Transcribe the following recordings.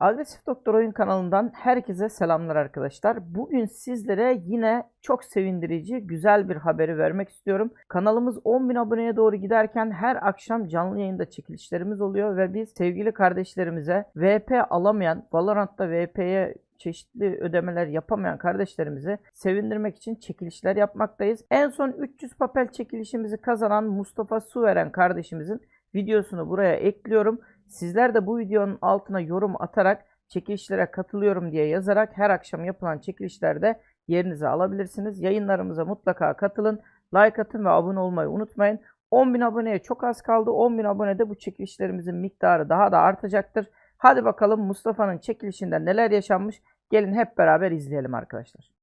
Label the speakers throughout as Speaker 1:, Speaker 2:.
Speaker 1: Agresif Doktor Oyun kanalından herkese selamlar arkadaşlar. Bugün sizlere yine çok sevindirici, güzel bir haberi vermek istiyorum. Kanalımız 10.000 aboneye doğru giderken her akşam canlı yayında çekilişlerimiz oluyor ve biz sevgili kardeşlerimize VP alamayan, Valorant'ta VP'ye çeşitli ödemeler yapamayan kardeşlerimizi sevindirmek için çekilişler yapmaktayız. En son 300 papel çekilişimizi kazanan Mustafa Suveren kardeşimizin videosunu buraya ekliyorum. Sizler de bu videonun altına yorum atarak çekilişlere katılıyorum diye yazarak her akşam yapılan çekilişlerde yerinizi alabilirsiniz. Yayınlarımıza mutlaka katılın. Like atın ve abone olmayı unutmayın. 10.000 aboneye çok az kaldı. 10.000 abonede bu çekilişlerimizin miktarı daha da artacaktır. Hadi bakalım Mustafa'nın çekilişinde neler yaşanmış. Gelin hep beraber izleyelim arkadaşlar.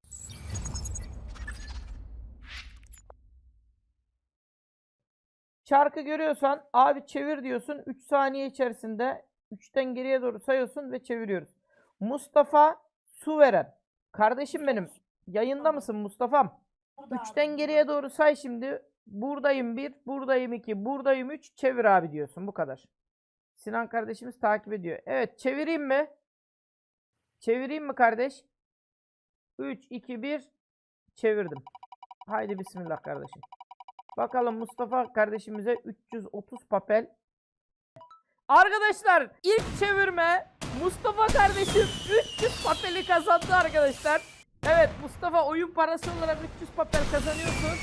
Speaker 1: Çarkı görüyorsan abi çevir diyorsun. 3 saniye içerisinde 3'ten geriye doğru sayıyorsun ve çeviriyoruz. Mustafa Suveren. Kardeşim benim. Yayında mısın Mustafa'm? 3'ten geriye doğru say şimdi. Buradayım 1, buradayım 2, buradayım 3. Çevir abi diyorsun. Bu kadar. Sinan kardeşimiz takip ediyor. Evet çevireyim mi? Çevireyim mi kardeş? 3, 2, 1. Çevirdim. Haydi bismillah kardeşim. Bakalım Mustafa kardeşimize 330 papel. Arkadaşlar ilk çevirme Mustafa kardeşim 300 papeli kazandı arkadaşlar. Evet Mustafa oyun parası olarak 300 papel kazanıyorsun.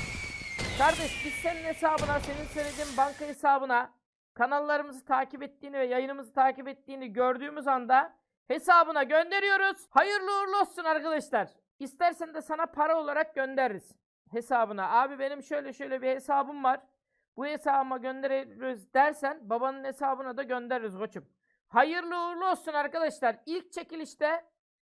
Speaker 1: Kardeş biz senin hesabına, senin söylediğin banka hesabına kanallarımızı takip ettiğini ve yayınımızı takip ettiğini gördüğümüz anda hesabına gönderiyoruz. Hayırlı uğurlu olsun arkadaşlar. İstersen de sana para olarak göndeririz hesabına. Abi benim şöyle şöyle bir hesabım var. Bu hesabıma gönderiyoruz dersen babanın hesabına da göndeririz koçum. Hayırlı uğurlu olsun arkadaşlar. İlk çekilişte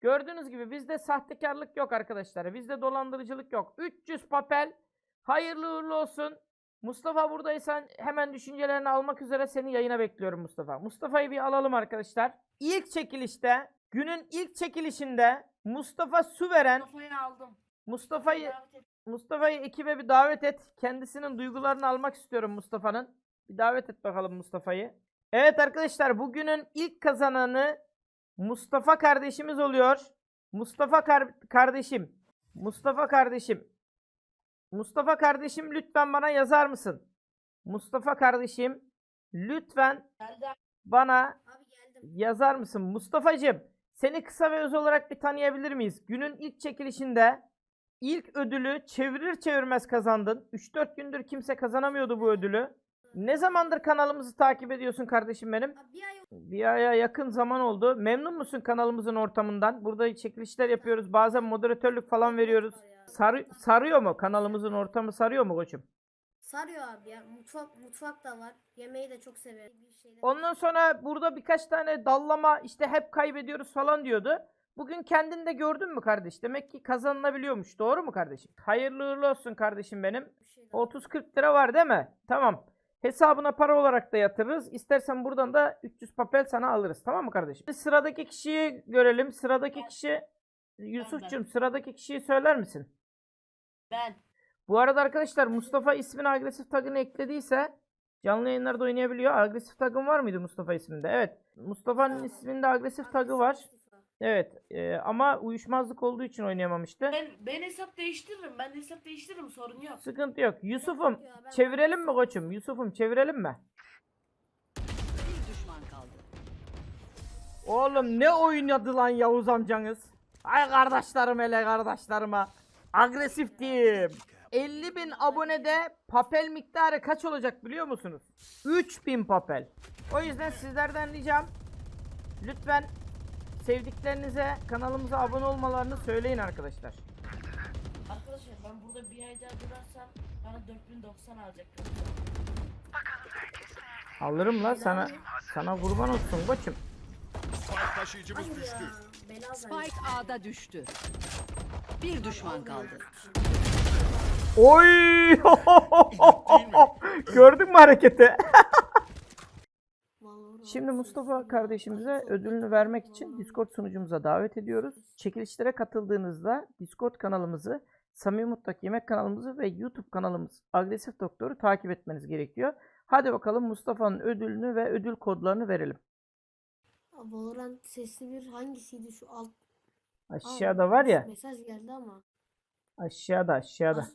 Speaker 1: gördüğünüz gibi bizde sahtekarlık yok arkadaşlar. Bizde dolandırıcılık yok. 300 papel. Hayırlı uğurlu olsun. Mustafa buradaysan hemen düşüncelerini almak üzere seni yayına bekliyorum Mustafa. Mustafa'yı bir alalım arkadaşlar. İlk çekilişte günün ilk çekilişinde Mustafa Süveren
Speaker 2: Kafayı aldım.
Speaker 1: Mustafa'yı. Mustafa'yı ekibe bir davet et. Kendisinin duygularını almak istiyorum Mustafa'nın. Bir davet et bakalım Mustafa'yı. Evet arkadaşlar bugünün ilk kazananı Mustafa kardeşimiz oluyor. Mustafa kar- kardeşim. Mustafa kardeşim. Mustafa kardeşim lütfen bana yazar mısın? Mustafa kardeşim lütfen
Speaker 2: Geldi
Speaker 1: bana
Speaker 2: abi geldim.
Speaker 1: yazar mısın? Mustafa'cığım seni kısa ve öz olarak bir tanıyabilir miyiz? Günün ilk çekilişinde ilk ödülü çevirir çevirmez kazandın. 3-4 gündür kimse kazanamıyordu bu ödülü. Ne zamandır kanalımızı takip ediyorsun kardeşim benim?
Speaker 2: Bir ay
Speaker 1: Bir aya yakın zaman oldu. Memnun musun kanalımızın ortamından? Burada çekilişler yapıyoruz. Bazen moderatörlük falan veriyoruz. Sarı, sarıyor mu? Kanalımızın ortamı sarıyor mu koçum?
Speaker 2: Sarıyor abi ya. Mutfak mutfak da var. Yemeği de çok severim.
Speaker 1: Ondan sonra burada birkaç tane dallama işte hep kaybediyoruz falan diyordu. Bugün kendin de gördün mü kardeş? Demek ki kazanılabiliyormuş. Doğru mu kardeşim? Hayırlı uğurlu olsun kardeşim benim.
Speaker 2: Bir şey daha.
Speaker 1: 30-40 lira var değil mi? Tamam. Hesabına para olarak da yatırırız. İstersen buradan da 300 papel sana alırız. Tamam mı kardeşim? Şimdi Sıradaki kişiyi görelim. Sıradaki kişi Yusuf'cum sıradaki kişiyi söyler misin?
Speaker 2: Ben.
Speaker 1: Bu arada arkadaşlar Mustafa ismini agresif tagını eklediyse canlı yayınlarda oynayabiliyor. Agresif tagın var mıydı Mustafa isminde? Evet. Mustafa'nın isminde agresif tagı var. Evet. e, ama uyuşmazlık olduğu için oynayamamıştı.
Speaker 3: Ben ben hesap değiştiririm. Ben hesap değiştiririm sorun yok.
Speaker 1: Sıkıntı yok. Yusuf'um
Speaker 2: yok ya, ben
Speaker 1: çevirelim mi koçum? Yusuf'um çevirelim mi?
Speaker 4: Bir düşman kaldı.
Speaker 1: Oğlum ne oynadı lan Yavuz amcanız? Ay kardeşlerim hele kardeşlerime. Agresif team. 50 bin abonede papel miktarı kaç olacak biliyor musunuz? 3000 papel. O yüzden sizlerden ricam lütfen sevdiklerinize kanalımıza abone olmalarını söyleyin arkadaşlar.
Speaker 3: Arkadaşlar ben burada bir ay daha durarsam bana 4090 alacaktım.
Speaker 1: Alırım la sana sana kurban olsun koçum.
Speaker 5: Spike taşıyıcımız
Speaker 2: Hayır
Speaker 5: düştü.
Speaker 2: ya.
Speaker 4: Spike A'da düştü. Bir düşman kaldı.
Speaker 1: Oy! Gördün mü hareketi? Şimdi Mustafa kardeşimize ödülünü vermek için Discord sunucumuza davet ediyoruz. Çekilişlere katıldığınızda Discord kanalımızı, Samimi Mutfak Yemek kanalımızı ve YouTube kanalımız Agresif Doktor'u takip etmeniz gerekiyor. Hadi bakalım Mustafa'nın ödülünü ve ödül kodlarını verelim.
Speaker 2: Valorant sesli bir hangisiydi şu alt?
Speaker 1: Aşağıda var ya.
Speaker 2: Mesaj geldi ama.
Speaker 1: Aşağıda aşağıda.
Speaker 2: Aş-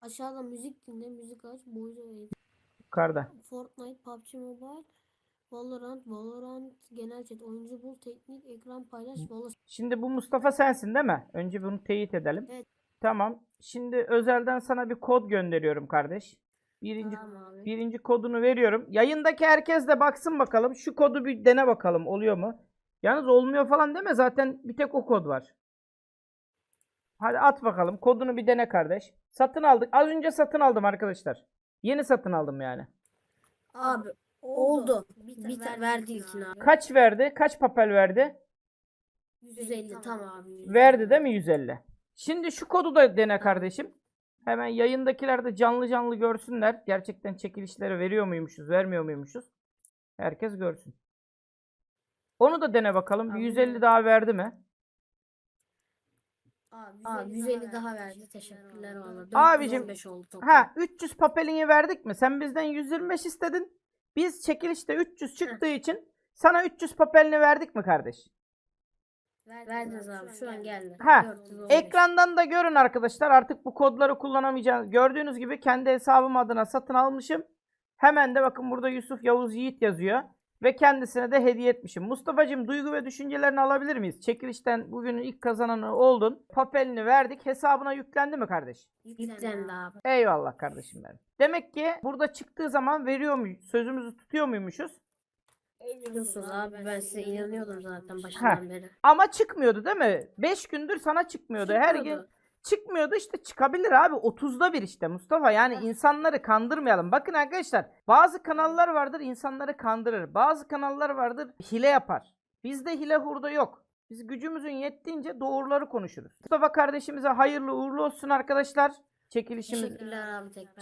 Speaker 2: aşağıda müzik dinle, müzik aç, eğit.
Speaker 1: Yukarıda.
Speaker 2: Fortnite, PUBG Mobile, Valorant, Valorant, genel chat, oyuncu bul, teknik, ekran paylaş, Valorant.
Speaker 1: Şimdi bu Mustafa sensin değil mi? Önce bunu teyit edelim.
Speaker 2: Evet.
Speaker 1: Tamam. Şimdi özelden sana bir kod gönderiyorum kardeş. Birinci
Speaker 2: Tamam
Speaker 1: birinci kodunu veriyorum. Yayındaki herkes de baksın bakalım. Şu kodu bir dene bakalım oluyor mu? Yalnız olmuyor falan deme zaten bir tek o kod var. Hadi at bakalım. Kodunu bir dene kardeş. Satın aldık. Az önce satın aldım arkadaşlar. Yeni satın aldım yani.
Speaker 2: Abi oldu. Bir tane verdi ilkini abi.
Speaker 1: Kaç verdi? Kaç papel verdi?
Speaker 2: 150 tamam abi.
Speaker 1: Verdi değil mi 150? Şimdi şu kodu da dene kardeşim. Hemen yayındakiler de canlı canlı görsünler. Gerçekten çekilişleri veriyor muymuşuz, vermiyor muymuşuz? Herkes görsün. Onu da dene bakalım. Bir
Speaker 2: Abi.
Speaker 1: 150 daha verdi mi?
Speaker 2: Abi 150 daha verdi. Teşekkürler valla.
Speaker 1: Abicim,
Speaker 2: 415 oldu toplam.
Speaker 1: Ha 300 papelini verdik mi? Sen bizden 125 istedin. Biz çekilişte 300 çıktığı için sana 300 papelini verdik mi kardeş?
Speaker 2: Verdiniz abi şu an geldi.
Speaker 1: Ha,
Speaker 2: 415.
Speaker 1: Ekrandan da görün arkadaşlar artık bu kodları kullanamayacağız. Gördüğünüz gibi kendi hesabım adına satın almışım. Hemen de bakın burada Yusuf Yavuz Yiğit yazıyor. Ve kendisine de hediye etmişim. Mustafa'cığım duygu ve düşüncelerini alabilir miyiz? Çekilişten bugünün ilk kazananı oldun. Papelini verdik. Hesabına yüklendi mi kardeş?
Speaker 2: Yüklendi abi.
Speaker 1: Eyvallah kardeşim benim. Demek ki burada çıktığı zaman veriyor muyuz? Sözümüzü tutuyor muymuşuz?
Speaker 2: Biliyorsunuz abi ben size inanıyordum zaten başından beri.
Speaker 1: Ama çıkmıyordu değil mi? 5 gündür sana çıkmıyordu. Her gün
Speaker 2: Çıkmıyordu.
Speaker 1: Çıkmıyordu işte çıkabilir abi 30'da bir işte Mustafa yani insanları kandırmayalım. Bakın arkadaşlar bazı kanallar vardır insanları kandırır. Bazı kanallar vardır hile yapar. Bizde hile hurda yok. Biz gücümüzün yettiğince doğruları konuşuruz. Mustafa kardeşimize hayırlı uğurlu olsun arkadaşlar. Çekilişimiz.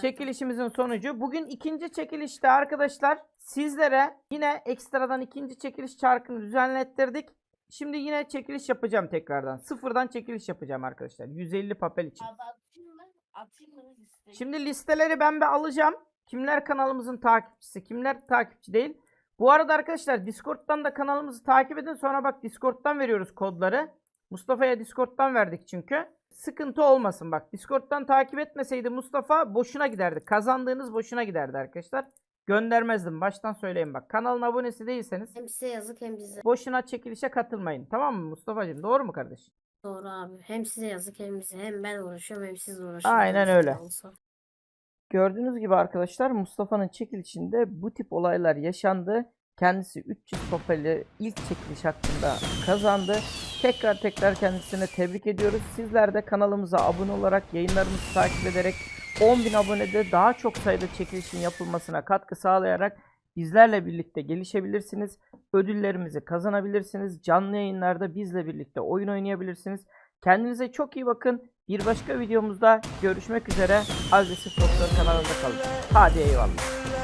Speaker 1: Çekilişimizin sonucu. Bugün ikinci çekilişte arkadaşlar sizlere yine ekstradan ikinci çekiliş çarkını düzenlettirdik. Şimdi yine çekiliş yapacağım tekrardan. Sıfırdan çekiliş yapacağım arkadaşlar. 150 papel için.
Speaker 3: Abi atayım mı? Atayım mı listeyi?
Speaker 1: Şimdi listeleri ben bir alacağım. Kimler kanalımızın takipçisi, kimler takipçi değil. Bu arada arkadaşlar Discord'dan da kanalımızı takip edin. Sonra bak Discord'dan veriyoruz kodları. Mustafa'ya Discord'dan verdik çünkü. Sıkıntı olmasın bak. Discord'dan takip etmeseydi Mustafa boşuna giderdi. Kazandığınız boşuna giderdi arkadaşlar. Göndermezdim. Baştan söyleyeyim bak. Kanalın abonesi değilseniz
Speaker 2: Hem size yazık hem bize.
Speaker 1: boşuna çekilişe katılmayın. Tamam mı Mustafa'cığım? Doğru mu kardeş?
Speaker 2: Doğru abi. Hem size yazık hem bize. Hem ben uğraşıyorum hem siz uğraşıyorsunuz.
Speaker 1: Aynen öyle.
Speaker 2: Olsa.
Speaker 1: Gördüğünüz gibi arkadaşlar Mustafa'nın çekilişinde bu tip olaylar yaşandı. Kendisi 300 papeli ilk çekiliş hakkında kazandı. Tekrar tekrar kendisine tebrik ediyoruz. Sizler de kanalımıza abone olarak yayınlarımızı takip ederek 10.000 abonede daha çok sayıda çekilişin yapılmasına katkı sağlayarak bizlerle birlikte gelişebilirsiniz. Ödüllerimizi kazanabilirsiniz. Canlı yayınlarda bizle birlikte oyun oynayabilirsiniz. Kendinize çok iyi bakın. Bir başka videomuzda görüşmek üzere. Agresif Doktor kanalında kalın. Hadi eyvallah.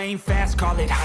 Speaker 6: Lane fast, call it high